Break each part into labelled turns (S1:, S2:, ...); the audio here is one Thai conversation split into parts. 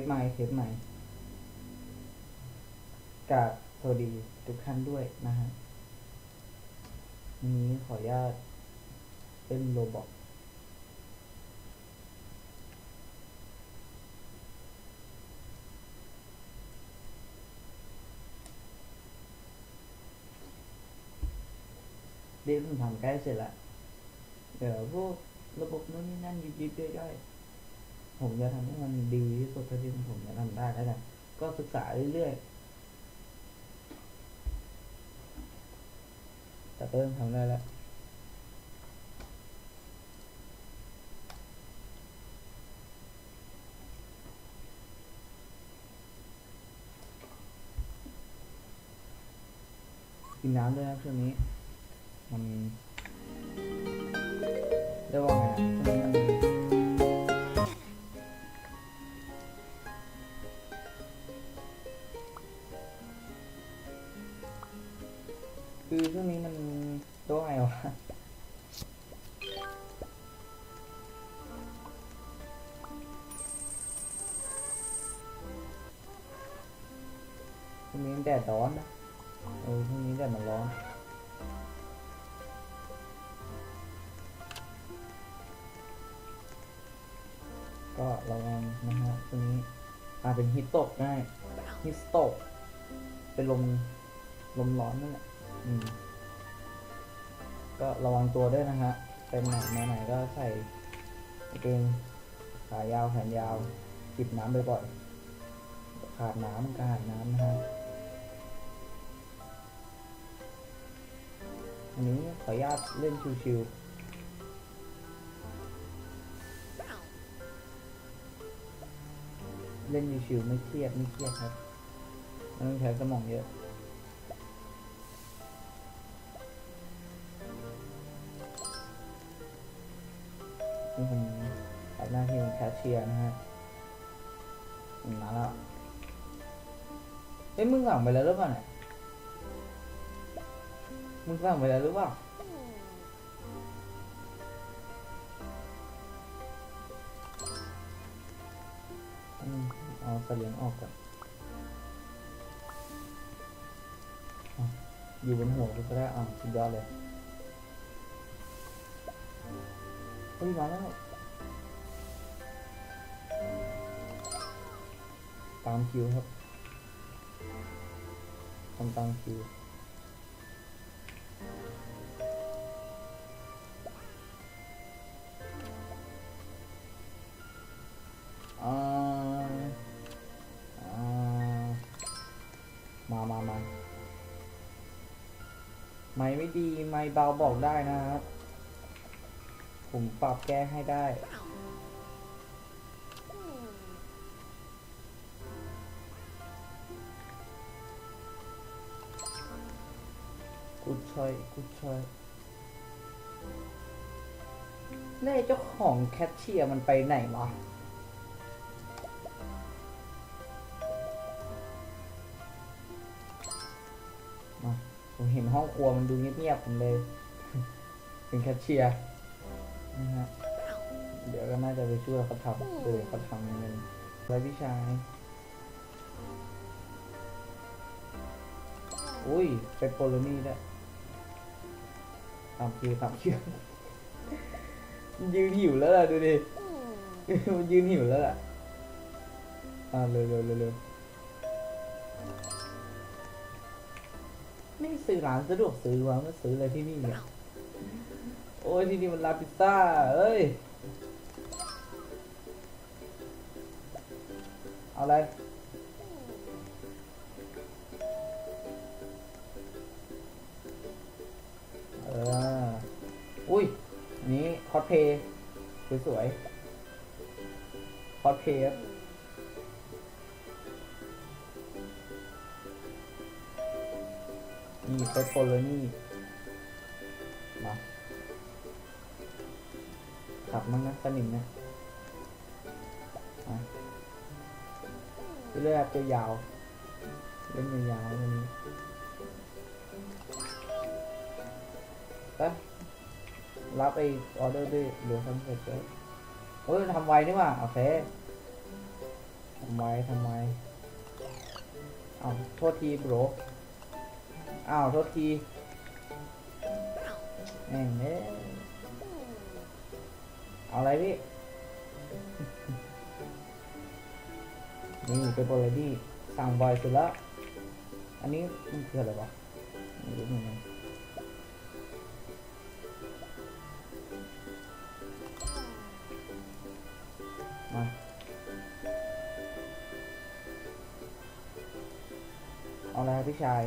S1: สใหม่เทสใหม่กราบสวัสดีทุกท่านด้วยนะฮะนี้ขออนุญาตเล่นโรบอกเรียนผมทำใกล้เสร็จแล้วเดี๋ยวพวกระบบนู้นนี่นั่นยิบยิบย่อยๆ ผมจะทำให้มันดีที่สุดเท่าที่ผมจะทำได้แล้วกันก็ศึกษาเรื่อยๆ แต่เริ่มทำได้แล้วกินน้ำด้วยนะช่วงนี้ มันเรียกว่าไง ช่งนี้แดดร้อนนะเออช่วงนี้แดดมันร้อนก็ระวังนะฮะช่งนี้อาจเป็นฮิตตกได้ฮิสโตกเป็นลมลมร้อนนั่นแหละอืมก็ระวังตัวด้วยนะฮะเป็นไหนมาไหนก็ใส่กางเกงขายาวแขนยาวจิบน้ำบ่อยๆขาดน้ำก็ขาดน้ำนะฮะ อันนี้ขออนุญาตเล่นชิวๆเล่นชิวๆไม่เครียดไม่เครียดครับไม่ต้องใช้สมองเยอะนี่ผมรับหน้าที่เป็นแคชเชียร์นะฮะมมาแล้วเอ้ยมึงสั่งไปแล้วหรือเปล่าเนี่ย มึงสั่งไปแล้วหรือเปล่าอืมเอาเสลียงออกก่อนอะอยู่บนหัวกูก็ได้อะสุดยอดเลยเฮ้ยมาแล้วตามคิวครับทำตามคิว เบาบอกได้นะครับ ผมปรับแก้ให้ได้ กุดชอยกุดชอยเล่เจ้าของแคชเชียร์มันไปไหนวะอะ ครัวมันดูเงียบๆผมเลย เป็นแคชเชียร์นะฮะเดี๋ยวก็น่าจะไปช่วยเขาทำเออเขาทำเงินไว้พี่ชาย อุ้ยไปโปโลนี่ได้ตามคิวตามคิวยืนหิวแล้วล่ะดูดิ มันยืนหิวแล้วล่ะ อ่าเร็วเร็วเร็ว เร็วไม่ซื้อร้านสะดวกซื้อวะมาซื้ออะไรที่นี่เนี่ย โอ้ยที่นี่มันร้านพิซซ่า เอ้ย เอาอะไร เออ อุ้ยอันนี้คอสเพย์สวยๆคอสเพย์ ครับนี่ไปโปโลนี่มาขับมั้งนะสนิมนะเลือกจะยาวเล่นยาวๆวันนี้ไปรับไอออเดอร์ด้วยเหลือทำเสร็จแล้วโอ้ยทำไวนี่ว่าโอเคทำไมทำไมอ้าวโทษทีโบร อ้าวโทษทีแม่งเอ้เอาอะไรพี่ นี่เป็นโปรเลยที่สั่งบ่อยสุดแล้ว อันนี้มันคืออะไรวะไม่รู้เหมือนกันมาเอาอะไรพี่ชาย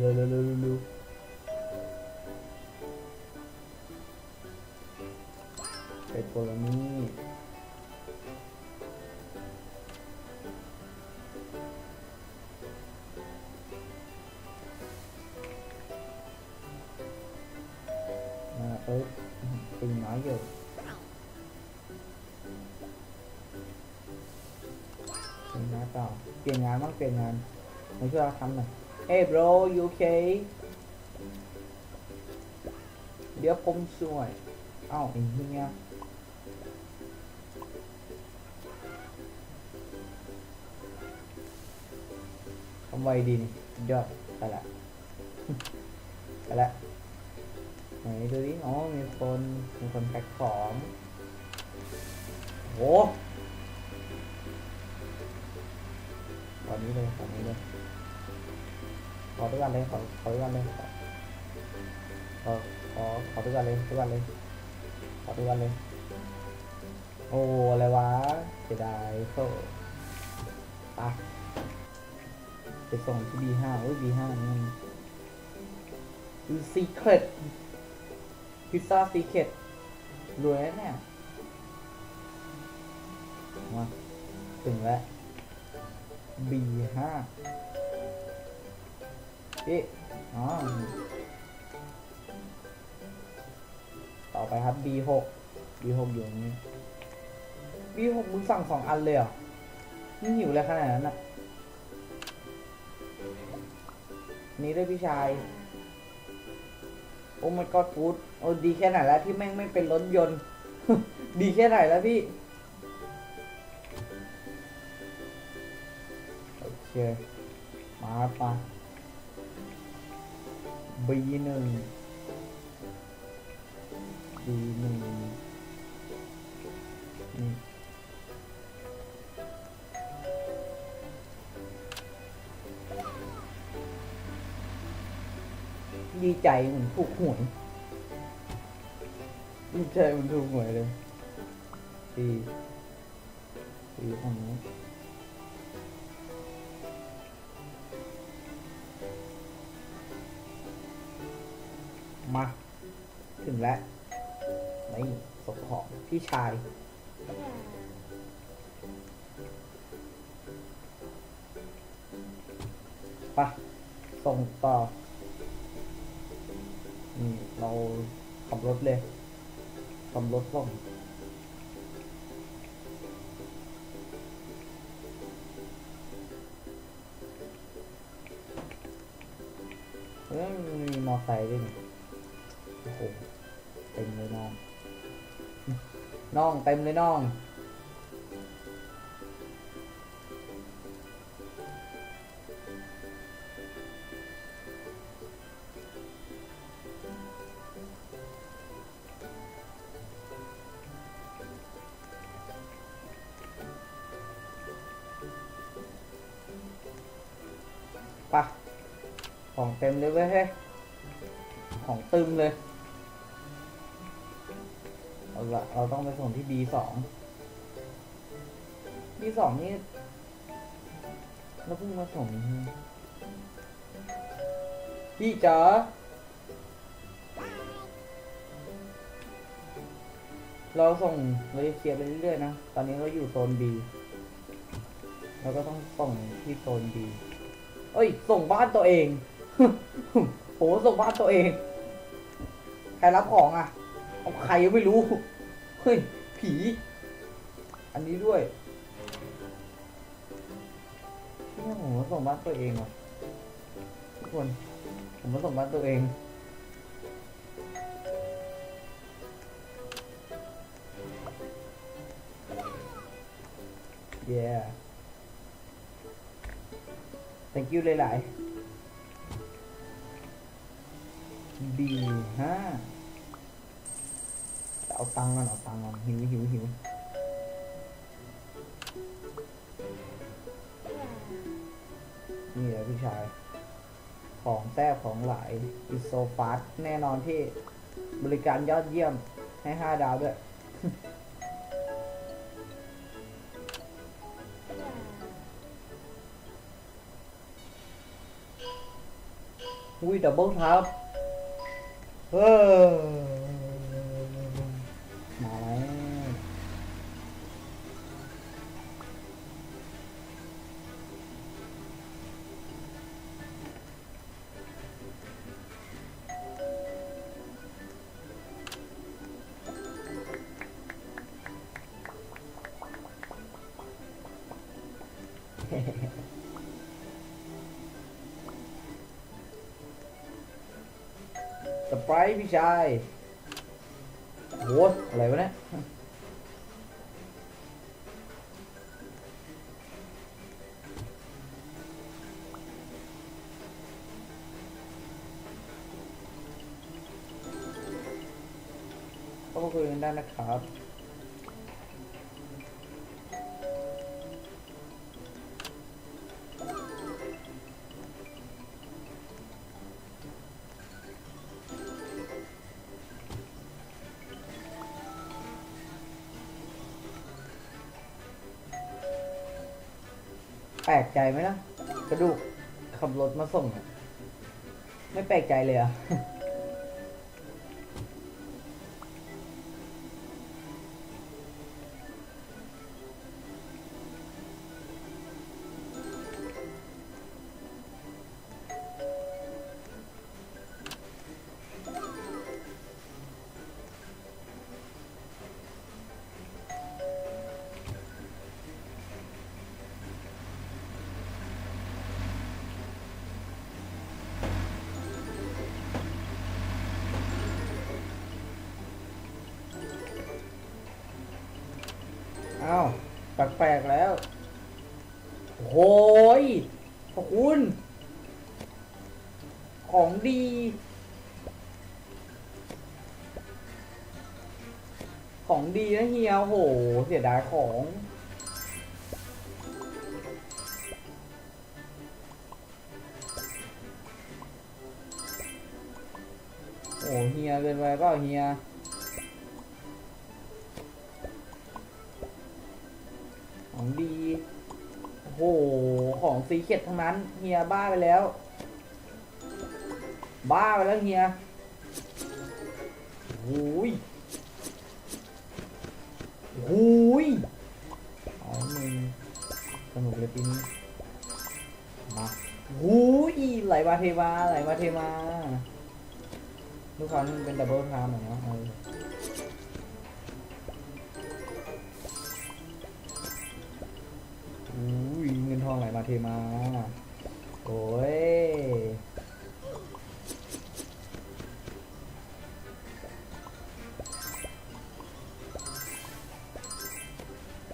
S1: อ่าเร็วเร็วเร็วเร็วเร็วเร็วเป็ด Hey bro you okay เดี๋ยวผมช่วยเอ้าไอ้เหี้ยทำไวดีนี่สุดยอดไปละไปละไหนดูดิอ๋อมีคนมีคนแพ็คของโหตอนนี้เลยตอนนี้เลย อทุกวันเลยขอขอทุกวันเลยขอขอขอทุกวันเลยทุกวันเลยขอทุกวันเลยโอ้อะไรวะเสียดายโซ่ปะไปส่งที่ B5 โอ้ย B5 นี่นคือ Secret พิซซ่า Secret รวยแล้วเนี่ยมาถึงแล้ว B5 พี่อ๋อต่อไปครับ B6 B6 อยู่นี้ B6 มึงสั่งสองอันเลยเหรอมึงหิวอะไรขนาดนั้นอะ นี่ด้วยพี่ชาย โอ้ my god ฟูดโอ้ดีแค่ไหนแล้วที่แม่งไม่เป็นรถยนต์ ดีแค่ไหนแล้วพี่ โอเค มาครับมา B หนึ่ง B หนึ่งนี่ดีใจเหมือนถูกหวยดีใจเหมือนถูกหวยเลยดีดีฝั่งนี้ มา ถึงแล้วนี่ส่งของพี่ชาย ไปะส่งต่อ นี่เราขับรถเลยขับรถส่งเฮ้ยมันมีมอไซค์ด้วยนี่ โอ้โหเต็มเลยน้อง น้องเต็มเลยน้องไปะของเต็มเลยเว้ยเฮ้ของตึมเลย ละเราต้องไปส่งที่ B สอง B สองนี่เราเพิ่งมาส่งพี่จ๋าเราส่งเราจะเคลียร์ไปเรื่อยๆนะ ตอนนี้เราอยู่โซน B เราก็ต้องส่งที่โซน B เอ้ย ส่งบ้านตัวเอง โห ส่งบ้านตัวเอง ใครรับของอะเอาใครยังไม่รู้ เฮ้ย ผี อันนี้ด้วยที่ผมส่งบ้านตัวเองว่ะคน ผมมาส่งบ้านตัวเอง yeah thank you หลายๆดีฮะ เอาตังค์ก่อนเอาตังค์ก่อนหิวหิวหิวนี่แหละพี่ชาย ของแท้ของหลาย is so fast แน่นอนที่บริการยอดเยี่ยมให้ห้าดาวด้วยอุ้ยดับเบิลทับเออ ไปรพี่ชายโหอะไรวะเนี่ยก็คุยกันได้นะครับ ใจไหมนะกระดูกขับรถมาส่ง ไม่แปลกใจเลยอะ อ้าวแปลกๆแล้วโอ้ยขอบคุณ ของดี ของดีนะเฮียโห เสียดายของโอ้เฮียเกินไปเปล่าเฮีย ของดี โอ้โห ของสีเข็ดทั้งนั้น เฮียบ้าไปแล้ว บ้าไปแล้วเฮียโอ้ยโอ้ยเอามึงสนุกเลยปีนี้มาโอ้ยไหลมาเทมาไหลมาเทมาลูกค้านี่มันเป็นดับเบิลไทม์เหรอเนาะเอออุ้ยเงิน องไหลมาเทมา โอ้ย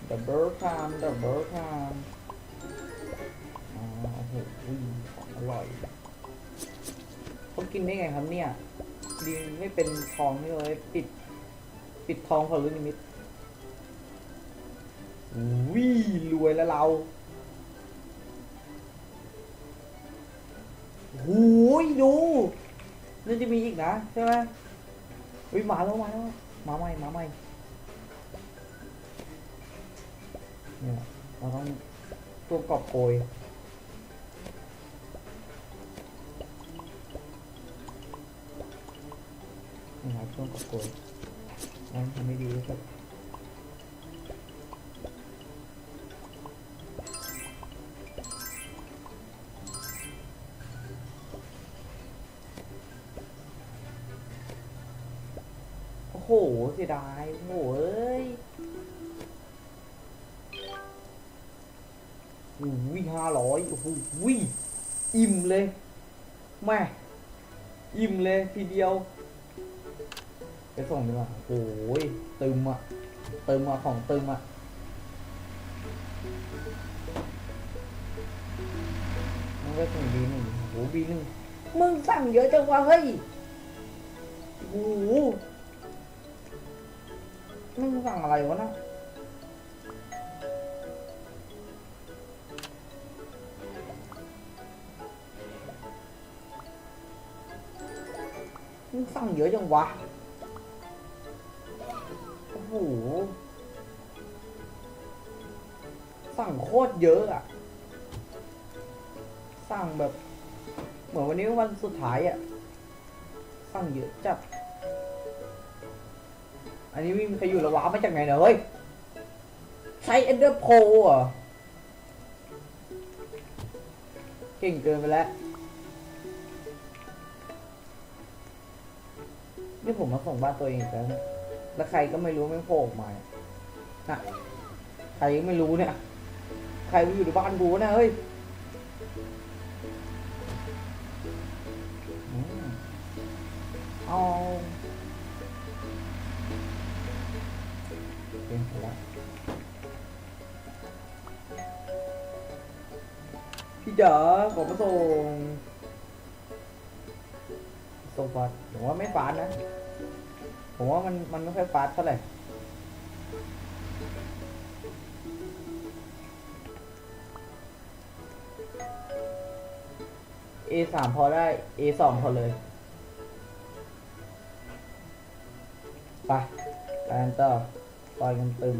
S1: ดับเบิลไทม์ดับเบิลไทม์อ๋อโอ้โหอุ้ยของอร่อยเขากินได้ไงครับเนี่ย ดีไม่เป็นทองนี่เลย ปิด ปิดทองเขาลูกนิมิตวิรวยแล้วเรา หูยดูน่าจะมีอีกนะใช่ไหมวิมาแล้วมาแล้วมาใหม่มาใหม่เนี่ยเราต้องตัวกอบโกยนี่ครับช่วงกอบโกยนั่นทำไม่ดีครับ โอ้โหเสียดายโอ้โหเอ้ยอุ้ยห้าร้อยโอ้โหอุ้ยอิ่มเลยแม่อิ่มเลยทีเดียว ไปส่งดีกว่าโอ้ยตึมอะตึมอะของตึมอะมันก็ส่งบีหนึ่งโอ้บีหนึ่งมึงสั่งเยอะจังวะเฮ้ยโอ้ โหมึงสั่งอะไรวะนะมึงสั่งเยอะจังวะ โอ้โห สั่งโคตรเยอะอะ สั่งแบบ เหมือนวันนี้วันสุดท้ายอะ สั่งเยอะจัด อันนี้มีใครอยู่ระวามาจากไหนเนยเฮ้ยใช้เอ็นเดอร์โพอะเก่งเกินไปแล้วนี่ผมมาส่งบ้านตัวเองกแล้วเนี่ยแล้วใครก็ไม่รู้ไม่โผล่มาน่ะใครก็ไม่รู้เนี่ย ใครอยู่ในบ้านกูเนี่ยเฮ้ยอืมเอา จ๋าขอมาส่งส่งฟาดผมว่าไม่ฟาดนะ ผมว่ามันมันไม่ค่อยฟาดเท่าไหร่ A สามพอได้ A สองพอเลยไปไปกันต่อต่อยกันตึม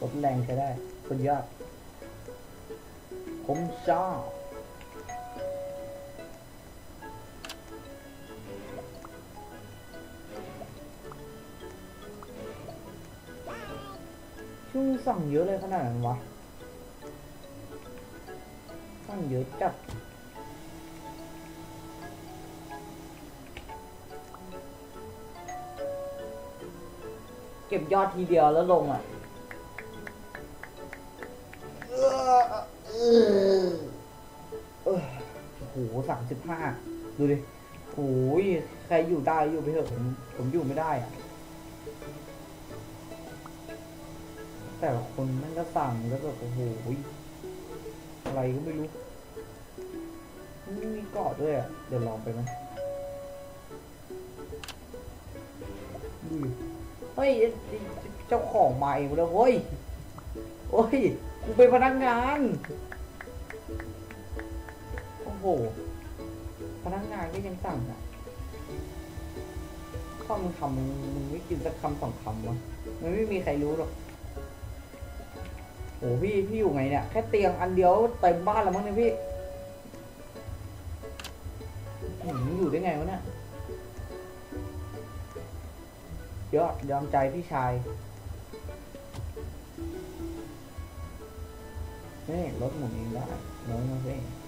S1: ลดแรงใช้ได้สุดยอด ผมชอบช่วงสั่งเยอะเลยขนาดนั้นวะ สั่งเยอะจัดเก็บยอดทีเดียวแล้วลงอะ สิบห้าดูดิโอ้ยใครอยู่ได้อยู่ไปเถอะผมผมอยู่ไม่ได้อะแต่คนแมันก็สั่งแล้วแบบโอ้โหอะไรก็ไม่รู้มีเกาะด้วยอะ เดี๋ยวลองไปไหมดูเฮ้ยเจ้าของมาเองแล้วเฮ้ยโอ้ยกูเป็นพนักงาน โอ้โห พนักงานก็ยังสั่งอะข้อมึงทำมึงมึงไม่กินสักคำสองคำวะมันไม่มีใครรู้หรอกโอ้พี่พี่อยู่ไงเนี่ยแค่เตียงอันเดียวเต็มบ้านแล้วมั้งเนี่ยพี่หืมอยู่ได้ไงวะเนี่ยยอดยอมใจพี่ชาย นี่รถหมุนเองได้น้องมาสิร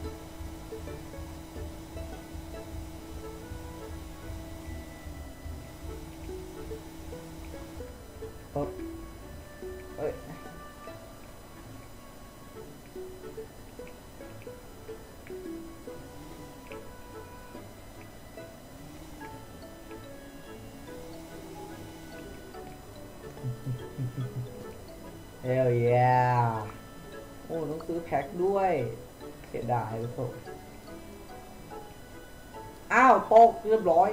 S1: แพ็คด้วย เสียดายทุกคนอ้าวตกเรียบร้อย